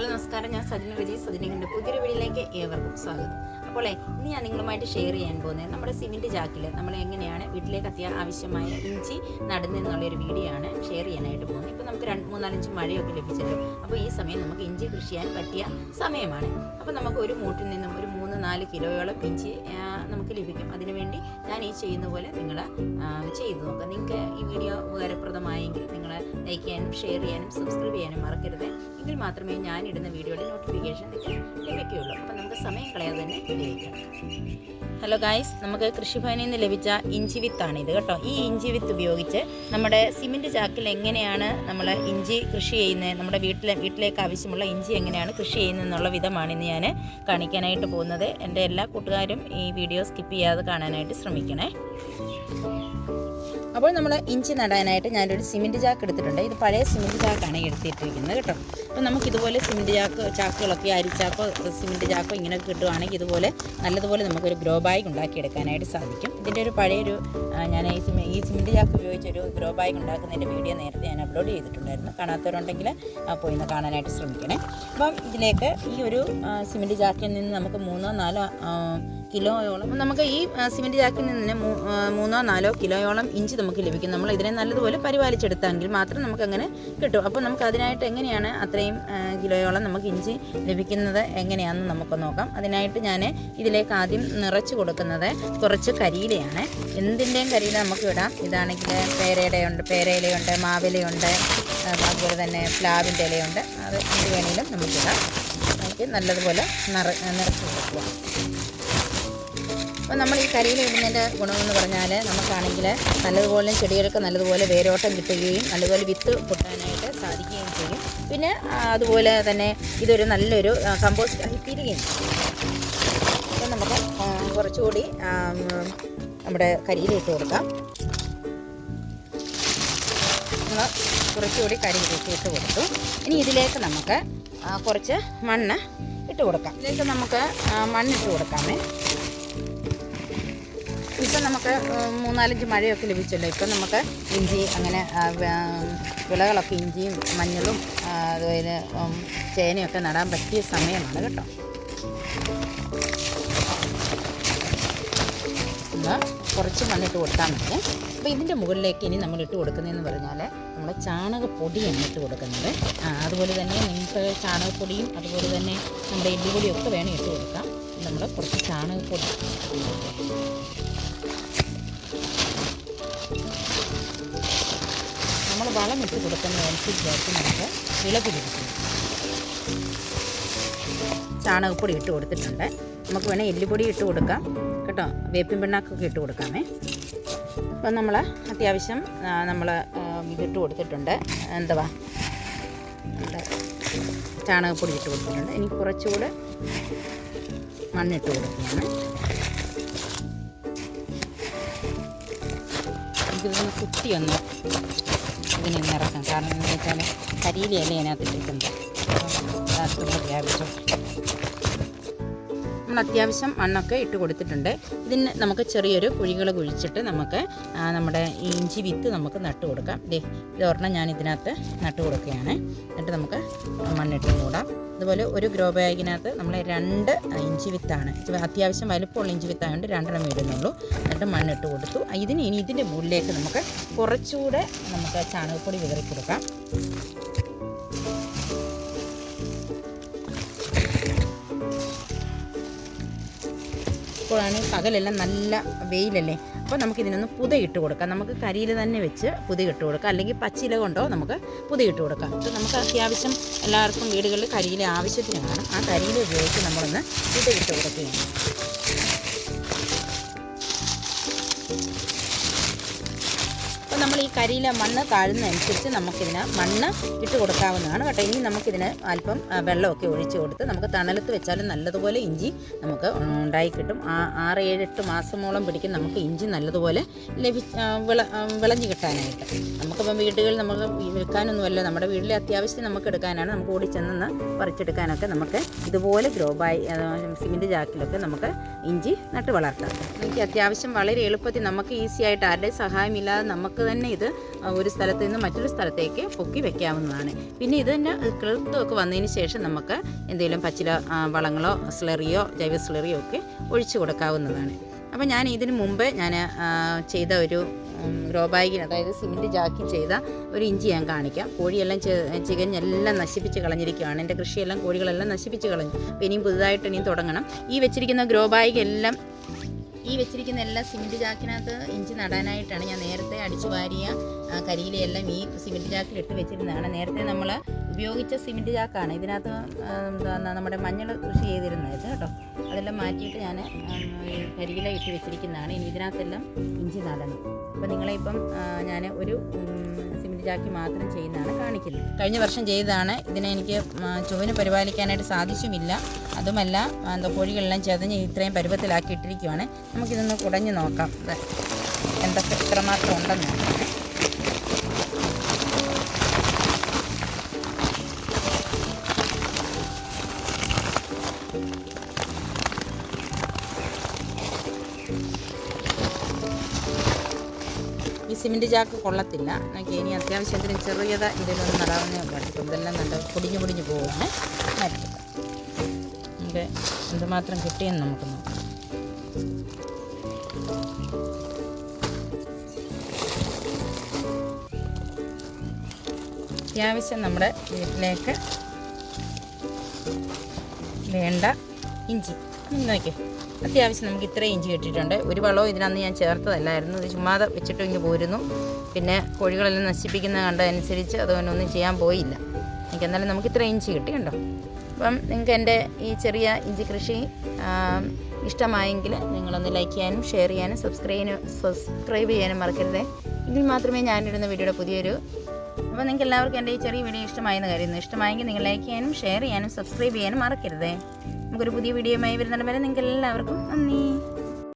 Hello നമസ്കാരം. ഞാൻ സജിന വിജയ് സജിനിങ്ങിന്റെ പുതിയൊരു വീഡിയോയിലേക്ക് ഏവർക്കും സ്വാഗതം. അപ്പോൾ ഇന്ന് ഞാൻ നിങ്ങളുമായിട്ട് ഷെയർ ചെയ്യാൻ പോകുന്നത് നമ്മുടെ സിമിന്റ് ജാക്കിൽ നമ്മൾ എങ്ങനെയാണ് വീട്ടിലേക്ക് അത്യാ ആവശ്യമായ ഇഞ്ചി നടുന്നെന്നുള്ളൊരു വീഡിയോ ആണ് ഷെയർ ചെയ്യാനായിട്ട് പോകുന്നത്. ഇപ്പോൾ നമുക്ക് രണ്ട് മൂന്നാലഞ്ച് മഴയൊക്കെ ലഭിച്ചല്ലോ. അപ്പോൾ ഈ സമയം നമുക്ക് ഇഞ്ചി കൃഷി ചെയ്യാൻ പറ്റിയ സമയമാണ്. അപ്പോൾ നമുക്ക് ഒരു മൂട്ടിൽ നിന്നും ഒരു മൂന്ന് നാല് കിലോയോളം ഇഞ്ചി നമുക്ക് ലഭിക്കും. അതിനുവേണ്ടി ഞാൻ ഈ ചെയ്യുന്ന പോലെ നിങ്ങൾ ചെയ്തു നോക്കുക. നിങ്ങൾക്ക് ഈ വീഡിയോ ഉപകാരപ്രദമായെങ്കിൽ നിങ്ങൾ ലൈക്ക് ചെയ്യാനും ഷെയർ ചെയ്യാനും സബ്സ്ക്രൈബ് ചെയ്യാനും മറക്കരുത്. എങ്കിൽ മാത്രമേ ഞാൻ ഇടുന്ന വീഡിയോയുടെ നോട്ടിഫിക്കേഷൻ ലഭിക്കുകയുള്ളൂ. അപ്പോൾ നമുക്ക് സമയം കളയാതെ തന്നെ ഉപയോഗിക്കാം. ഹലോ ഗായ്സ് നമുക്ക് കൃഷിഭവനിൽ നിന്ന് ലഭിച്ച ഇഞ്ചി വിത്താണ് ഇത് കേട്ടോ. ഈ ഇഞ്ചി വിത്ത് ഉപയോഗിച്ച് നമ്മുടെ സിമെന്റ് ചാക്കിൽ എങ്ങനെയാണ് നമ്മൾ ഇഞ്ചി കൃഷി ചെയ്യുന്നത് നമ്മുടെ വീട്ടിലെ വീട്ടിലേക്ക് ആവശ്യമുള്ള ഇഞ്ചി എങ്ങനെയാണ് കൃഷി ചെയ്യുന്നത് എന്നുള്ള വിധമാണ് ഇന്ന് ഞാൻ കാണിക്കാനായിട്ട് പോകുന്നത്. എന്റെ എല്ലാ കൂട്ടുകാരും ഈ വീഡിയോ സ്കിപ്പ് ചെയ്യാതെ കാണാനായിട്ട് ശ്രമിക്കണേ. അപ്പോൾ നമ്മൾ ഇഞ്ചി നടാനായിട്ട് ഞാനൊരു സിമെന്റ് ചാക്ക് എടുത്തിട്ടുണ്ട്. ഇത് പഴയ സിമെന്റ് ചാക്കാണ് എടുത്തിട്ടിരിക്കുന്നത് കേട്ടോ. അപ്പോൾ നമുക്ക് ഇതുപോലെ സിമെന്റ് ചാക്ക് ചാക്കുകളൊക്കെ അരിച്ചാക്കോ സിമെന്റ് ചാക്കോ ഇങ്ങനെ കിട്ടുവാണെങ്കിൽ ഇതുപോലെ നല്ലതുപോലെ നമുക്കൊരു ഗ്രോ ബാഗ് ഉണ്ടാക്കിയെടുക്കാനായിട്ട് സാധിക്കും. ഇതിന്റെ ഒരു പഴയൊരു ഞാൻ ഈ സിമെ ഈ സിമെന്റ് ചാക്ക് ഉപയോഗിച്ചൊരു ഗ്രോ ബാഗ് ഉണ്ടാക്കുന്നതിന്റെ വീഡിയോ നേരത്തെ ഞാൻ അപ്ലോഡ് ചെയ്തിട്ടുണ്ടായിരുന്നു. കാണാത്തവരുണ്ടെങ്കിൽ പോയി ഒന്ന് കാണാനായിട്ട് ശ്രമിക്കണേ. അപ്പം ഇതിലേക്ക് ഈ ഒരു സിമെന്റ് ചാക്കിൽ നിന്ന് നമുക്ക് മൂന്നോ നാലോ കിലോയോളം. നമുക്ക് ഈ സിമെന്റ് ചാക്കിൽ നിന്ന് മൂന്നോ നാലോ കിലോയോളം ഇഞ്ചി നമുക്ക് ലഭിക്കും. നമ്മൾ ഇതിനെ നല്ലതുപോലെ പരിപാലിച്ചെടുത്തെങ്കിൽ മാത്രം നമുക്ക് അങ്ങനെ കിട്ടും. അപ്പോൾ നമുക്ക് അതിനായിട്ട് എങ്ങനെയാണ് അത്രയും കിലോയോളം നമുക്ക് ഇഞ്ചി ലഭിക്കുന്നത് എങ്ങനെയാണെന്ന് നമുക്ക് നോക്കാം. അതിനായിട്ട് ഞാൻ ഇതിലേക്ക് ആദ്യം നിറച്ച് കൊടുക്കുന്നത് കുറച്ച് കരിയിലയാണ്. എന്തിന്റെയും കരിയില നമുക്ക് ഇടാം. ഇതാണെങ്കിൽ പേരയുടെയുണ്ട് പേരയിലയുണ്ട് മാവിലയുണ്ട് അതുപോലെ തന്നെ പ്ലാവിന്റെ ഇലയുണ്ട്. അത് എന്ത് വേണമെങ്കിലും നമുക്കിടാം നമുക്ക് നല്ലതുപോലെ നിറ നിറച്ച് കൊടുക്കുക അപ്പോൾ നമ്മൾ ഈ കരിയിൽ ഇടുന്നതിന്റെ ഗുണമെന്ന് പറഞ്ഞാൽ നമുക്കാണെങ്കിൽ നല്ലതുപോലെ ചെടികൾക്ക് നല്ലതുപോലെ വേരോട്ടം കിട്ടുകയും നല്ലതുപോലെ വിത്ത് പൊട്ടാനായിട്ട് സാധിക്കുകയും ചെയ്യും. പിന്നെ അതുപോലെ തന്നെ ഇതൊരു നല്ലൊരു കമ്പോസ്റ്റ് ആയി തീരുകയും അപ്പോൾ നമുക്ക് കുറച്ചുകൂടി നമ്മുടെ കരിയിൽ ഇട്ട് കൊടുക്കാം. നമ്മൾ കുറച്ചുകൂടി കരിയിലേക്ക് ഇട്ട് കൊടുത്തു. ഇനി ഇതിലേക്ക് നമുക്ക് കുറച്ച് മണ്ണ് ഇട്ട് കൊടുക്കാം. ഇതിലേക്ക് നമുക്ക് മണ്ണിട്ട് കൊടുക്കാമേ. ഇപ്പം നമുക്ക് മൂന്നാലഞ്ച് മഴയൊക്കെ ലഭിച്ചല്ലോ. ഇപ്പം നമുക്ക് ഇഞ്ചി അങ്ങനെ വിളകളൊക്കെ ഇഞ്ചിയും മഞ്ഞളും അതുപോലെ ചേനയൊക്കെ നടാൻ പറ്റിയ സമയമാണ് കേട്ടോ. കുറച്ച് മണ്ണിട്ട് കൊടുത്താൽ മതി. അപ്പോൾ ഇതിന്റെ മുകളിലേക്ക് ഇനി നമ്മൾ ഇട്ട് കൊടുക്കുന്നതെന്ന് പറഞ്ഞാൽ നമ്മൾ ചാണകപ്പൊടിയാണ് ഇട്ട് കൊടുക്കുന്നത്. അതുപോലെ തന്നെ നിങ്ങൾക്ക് ചാണകപ്പൊടിയും അതുപോലെ തന്നെ നമ്മുടെ എല്ലുപൊടിയും ഒക്കെ വേണം ഇട്ട് കൊടുക്കാം. നമ്മൾ കുറച്ച് ചാണകപ്പൊടി നമ്മൾ വളം ഇട്ട് കൊടുക്കുന്നതനുസരിച്ചായിരിക്കും നമുക്ക് വിളവ് ലഭിക്കുന്നത്. ചാണകപ്പൊടി ഇട്ട് കൊടുത്തിട്ടുണ്ട്. നമുക്ക് വേണേൽ എല്ലുപൊടി ഇട്ട് കൊടുക്കാം. കേട്ടോ? വേപ്പിൻ പിണ്ണാക്കൊക്കെ ഇട്ട് കൊടുക്കാമേ. അപ്പം നമ്മൾ അത്യാവശ്യം നമ്മൾ ഇതിട്ട് കൊടുത്തിട്ടുണ്ട്. എന്തുവാ? ചാണകപ്പൊടി ഇട്ട് കൊടുത്തിട്ടുണ്ട്. ഇനി കുറച്ചുകൂടെ മണ്ണിട്ട് കൊടുക്കുകയാണ്. ഇതിലൊന്ന് കുത്തിയൊന്ന് ഇതിനെ ഇറക്കാം. കാരണം എന്താണെന്ന് വെച്ചാൽ കരിയിലല്ലേ അതിനകത്ത് ഇട്ടിട്ടുണ്ട് അപ്പം വ്യാപിച്ചു. നമ്മൾ അത്യാവശ്യം മണ്ണൊക്കെ ഇട്ട് കൊടുത്തിട്ടുണ്ട്. ഇതിന് നമുക്ക് ചെറിയൊരു കുഴികൾ കുഴിച്ചിട്ട് നമുക്ക് നമ്മുടെ ഇഞ്ചി വിത്ത് നമുക്ക് നട്ട് കൊടുക്കാം. ദേ ഇത് ഒരെണ്ണം ഞാൻ ഇതിനകത്ത് നട്ട് കൊടുക്കുകയാണ്. എന്നിട്ട് നമുക്ക് മണ്ണിട്ട് മൂടാം. അതുപോലെ ഒരു ഗ്രോ ബാഗിനകത്ത് നമ്മൾ രണ്ട് ഇഞ്ചി വിത്താണ്. അത്യാവശ്യം വലുപ്പമുള്ള ഇഞ്ചി വിത്തായതുകൊണ്ട് രണ്ടെണ്ണം ഇടുന്നുള്ളൂ. എന്നിട്ട് മണ്ണിട്ട് കൊടുത്തു. ഇതിന് ഇനി ഇതിന്റെ മുകളിലേക്ക് നമുക്ക് കുറച്ചുകൂടെ നമുക്ക് ചാണകപ്പൊടി വിതറി കൊടുക്കാം ഇപ്പോഴാണ് പകലെല്ലാം നല്ല വെയിലല്ലേ? അപ്പോൾ നമുക്ക് ഇതിനൊന്ന് പുത ഇട്ട് കൊടുക്കാം. നമുക്ക് കരിയിൽ തന്നെ വെച്ച് പുത ഇട്ട് കൊടുക്കാം. അല്ലെങ്കിൽ പച്ചില കൊണ്ടോ നമുക്ക് പുത ഇട്ട് കൊടുക്കാം. അപ്പോൾ നമുക്ക് അത്യാവശ്യം എല്ലാവർക്കും വീടുകളിൽ കരിയിലെ ആവശ്യത്തിന് കാണും ആ കരിയിൽ ഉപയോഗിച്ച് നമ്മളൊന്ന് പുത ഇട്ട് കൊടുക്കുകയാണ്. നമ്മൾ ഈ കരിയില മണ്ണ് താഴുന്നതനുസരിച്ച് നമുക്കിതിന് മണ്ണ് ഇട്ട് കൊടുക്കാവുന്നതാണ് കേട്ടോ. ഇനി നമുക്കിതിന് അല്പം വെള്ളമൊക്കെ ഒഴിച്ചു കൊടുത്ത് നമുക്ക് തണലത്ത് വെച്ചാലും നല്ലതുപോലെ ഇഞ്ചി നമുക്ക് ഉണ്ടായി കിട്ടും. ആ ആറ് ഏഴ് എട്ട് മാസമോളം പിടിക്കും നമുക്ക് ഇഞ്ചി നല്ലതുപോലെ ലഭി വിള വിളഞ്ഞു കിട്ടാനായിട്ട്. നമുക്കിപ്പം വീടുകളിൽ നമുക്ക് വിൽക്കാനൊന്നുമല്ല നമ്മുടെ വീട്ടിലെ അത്യാവശ്യം നമുക്ക് എടുക്കാനാണ്. നമുക്ക് ഓടി ചെന്ന് പറിച്ചെടുക്കാനൊക്കെ നമുക്ക് ഇതുപോലെ ഗ്രോ ബായി സിമെന്റ് ചാക്കിലൊക്കെ നമുക്ക് ഇഞ്ചി നട്ട് വളർത്താം. എനിക്ക് അത്യാവശ്യം വളരെ എളുപ്പത്തിൽ നമുക്ക് ഈസി ആയിട്ട് ആരുടെയും സഹായമില്ലാതെ നമുക്ക് തന്നെ ഇത് ഒരു സ്ഥലത്ത് നിന്ന് മറ്റൊരു സ്ഥലത്തേക്ക് പൊക്കി വെക്കാവുന്നതാണ്. പിന്നെ ഇത് തന്നെ കിളുത്തമൊക്കെ വന്നതിന് ശേഷം നമുക്ക് എന്തെങ്കിലും പച്ചില വളങ്ങളോ സ്ലറിയോ ജൈവ സ്ലറിയോ ഒക്കെ ഒഴിച്ചു കൊടുക്കാവുന്നതാണ്. അപ്പോൾ ഞാൻ ഇതിന് മുമ്പ് ഞാൻ ചെയ്ത ഒരു ഗ്രോ അതായത് സിമെന്റ് ജാക്കി ചെയ്ത ഒരു ഇഞ്ചി ഞാൻ കാണിക്കാം. കോഴിയെല്ലാം ചികഞ്ഞെല്ലാം നശിപ്പിച്ച് കളഞ്ഞിരിക്കുകയാണ് എന്റെ കൃഷിയെല്ലാം കോഴികളെല്ലാം നശിപ്പിച്ച് കളഞ്ഞു. ഇനിയും പുതുതായിട്ട് ഇനിയും തുടങ്ങണം. ഈ വെച്ചിരിക്കുന്ന ഗ്രോ എല്ലാം ഈ വെച്ചിരിക്കുന്ന എല്ലാ സിമെന്റ് ചാക്കിനകത്ത് ഇഞ്ചി നടാനായിട്ടാണ് ഞാൻ നേരത്തെ അടിച്ചു വാരിയ കരിയിലെല്ലാം ഈ സിമെന്റ് ചാക്കിൽ ഇട്ട് വെച്ചിരുന്നതാണ്. നേരത്തെ നമ്മൾ ഉപയോഗിച്ച സിമെന്റ് ചാക്കാണ് ഇതിനകത്ത് നമ്മുടെ മഞ്ഞൾ കൃഷി ചെയ്തിരുന്നത് കേട്ടോ. അതെല്ലാം മാറ്റിയിട്ട് ഞാൻ കരിയില ഇട്ട് വെച്ചിരിക്കുന്നതാണ്. ഇനി ഇതിനകത്തെല്ലാം ഇഞ്ചി നടണം. അപ്പോൾ നിങ്ങളെ ഇപ്പം ഞാൻ ഒരു സിമെന്റ് ചാക്കി മാത്രം ചെയ്യുന്നതാണ് കാണിക്കുന്നത്. കഴിഞ്ഞ വർഷം ചെയ്തതാണ്. ഇതിനെ എനിക്ക് ചുവന് പരിപാലിക്കാനായിട്ട് സാധിച്ചുമില്ല. അതുമല്ല എന്താ കോഴികളെല്ലാം ചതഞ്ഞ് ഇത്രയും പരുവത്തിലാക്കി ഇട്ടിരിക്കുവാണ് നമുക്കിതൊന്ന് കുടഞ്ഞ് നോക്കാം. എന്തൊക്കെ എത്രമാത്രം ഉണ്ടെന്ന്. സിമെന്റ് ചാക്ക് കൊള്ളത്തില്ല. എനിക്ക് ഇനി അത്യാവശ്യത്തിന് ചെറിയത ഇതിലൊന്ന് നടാവുന്നേ അപ്പം ഇതെല്ലാം നല്ല പൊടിഞ്ഞു പൊടിഞ്ഞു പോകുന്നത് മാറ്റില്ല നമുക്ക് എന്തുമാത്രം കിട്ടിയെന്ന് നമുക്ക് അത്യാവശ്യം നമ്മുടെ വീട്ടിലേക്ക് വേണ്ട ഇഞ്ചി. നോക്കിയേ. അത്യാവശ്യം നമുക്ക് ഇത്രയും ഇഞ്ചി കിട്ടിയിട്ടുണ്ട്. ഒരു വളവും ഇതിനന്ന് ഞാൻ ചേർത്തതല്ലായിരുന്നു. ഇത് ചുമ്മാതെ വെച്ചിട്ട് ഇങ്ങ് പോരുന്നു. പിന്നെ കോഴികളെല്ലാം നശിപ്പിക്കുന്ന കണ്ടതനുസരിച്ച് അതുകൊണ്ടൊന്നും ചെയ്യാൻ പോയില്ല. എനിക്ക് എന്നാലും നമുക്ക് ഇത്ര ഇഞ്ചി കിട്ടി കണ്ടോ? അപ്പം നിങ്ങൾക്ക് എന്റെ ഈ ചെറിയ ഇഞ്ചി കൃഷി ഇഷ്ടമായെങ്കിൽ നിങ്ങളൊന്ന് ലൈക്ക് ചെയ്യാനും ഷെയർ ചെയ്യാനും സബ്സ്ക്രൈബ് സബ്സ്ക്രൈബ് ചെയ്യാനും മറക്കരുത്. എങ്കിൽ മാത്രമേ ഞാനിടുന്ന വീഡിയോയുടെ പുതിയൊരു അപ്പോൾ നിങ്ങൾക്ക് എല്ലാവർക്കും എന്റെ ഈ ചെറിയ വീഡിയോ ഇഷ്ടമായെന്ന് കരുതുന്നു. ഇഷ്ടമായെങ്കിൽ നിങ്ങൾ ലൈക്ക് ചെയ്യാനും ഷെയർ ചെയ്യാനും സബ്സ്ക്രൈബ് ചെയ്യാനും മറക്കരുതേ. നമുക്കൊരു പുതിയ വീഡിയോയുമായി വരുന്നതിന് വരെ നിങ്ങൾക്ക് എല്ലാവർക്കും നന്ദി.